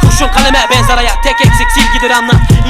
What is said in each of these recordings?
kurşun kaleme benzer hayat tek eksik. Silgidir anlat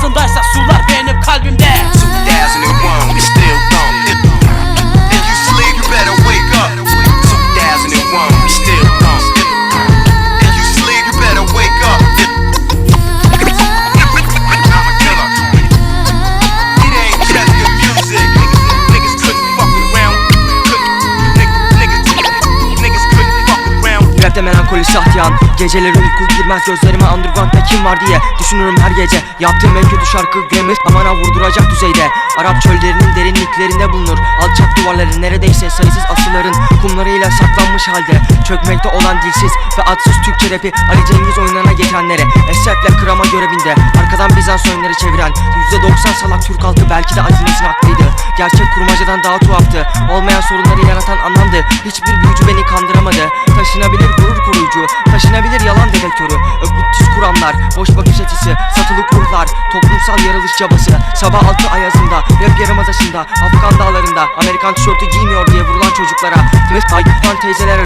Casando essa sula Rapte melankoli sahtiyan Geceleri uyku girmez gözlerime underground'da kim var diye Düşünürüm her gece. Yaptığım en kötü şarkı Grammy Amana vurduracak düzeyde. Arap çöllerinin derinliklerinde bulunur. Alçak duvarları neredeyse sayısız asıların Kumlarıyla saklanmış halde. Çökmekte olan dilsiz ve adsız Türkçe rapi Ali Cengiz oyunlarına geçenlere Esefle kırama görevinde. Arkadan Bizans oyunları çeviren %90 salak Türk halkı belki de Azines'in haklıydı Gerçek kurmacadan daha tuhaftı. Olmayan sorunları yaratan anlamdı. Hiçbir Yalan dedektörü Ökütüz kuramlar Boş bakış açısı Satılık ruhlar Toplumsal yarılış çabası. Sabah altı ayazında Rap yarımadasında Afgan dağlarında Amerikan tişörtü giymiyor diye vurulan çocuklara Tımız teyzeler